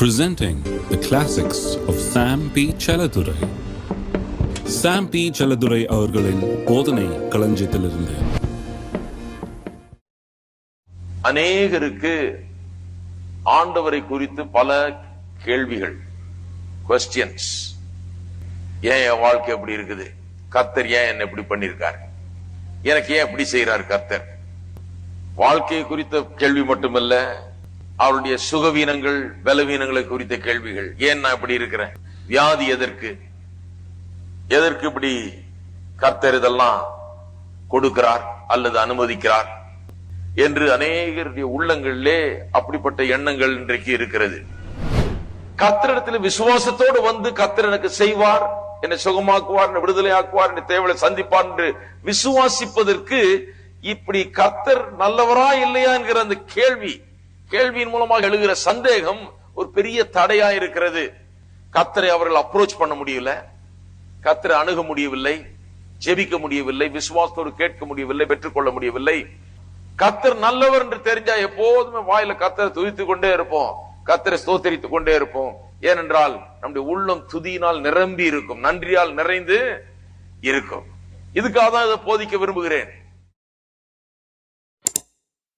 presenting the classics of Sam P. Chaladurai. Sam P Selladurai அவர்களின் போதனை களஞ்சியத்திலிருந்து. அநேகருக்கு ஆண்டவரை குறித்து பல கேள்விகள் கொஸ்டியன்ஸ் ஏன் என் வாழ்க்கை எப்படி இருக்குது? கர்த்தர் ஏன் என்ன இப்படி பண்ணிருக்காரு எனக்கு ஏன் இப்படி செய்யறாரு கர்த்தர்? வாழ்க்கையை குறித்த கேள்வி மட்டுமல்ல அவருடைய சுகவீனங்கள் பலவீனங்களை குறித்த கேள்விகள். ஏன் நான் இப்படி இருக்கிறேன்? வியாதி எதற்கு? எதற்கு இப்படி கர்த்தர் இதெல்லாம் கொடுக்கிறார் அல்லது அனுமதிக்கிறார்? என்று அநேகருடைய உள்ளங்களிலே அப்படிப்பட்ட எண்ணங்கள் இன்றைக்கு இருக்கிறது. கத்திரிடத்தில் விசுவாசத்தோடு வந்து கத்தர் எனக்கு செய்வார் என்னை சுகமாக்குவார் என்னை விடுதலை ஆக்குவார் என்னை தேவையை சந்திப்பார் என்று விசுவாசிப்பதற்கு இப்படி கத்தர் நல்லவரா இல்லையா என்கிற அந்த கேள்வி கேள்வியின் மூலமாக எழுகிற சந்தேகம் ஒரு பெரிய தடையா இருக்கிறது. கத்தரை அவர்கள் அப்ரோச் பண்ண முடியல. கத்தரை அணுக முடியவில்லை. ஜெபிக்க முடியவில்லை. விசுவாசத்தோடு கேட்க முடியவில்லை. பெற்றுக்கொள்ள முடியவில்லை. கத்தர் நல்லவர் என்று தெரிஞ்சா எப்போதுமே வாயில கத்தரை துதித்துக் கொண்டே இருப்போம். கத்தரை ஸ்தோத்தரித்துக் கொண்டே இருப்போம். ஏனென்றால் நம்முடைய உள்ளம் துதியினால் நிரம்பி இருக்கும். நன்றியால் நிறைந்து இருக்கும். இதுக்காக தான் இதை போதிக்க விரும்புகிறேன்.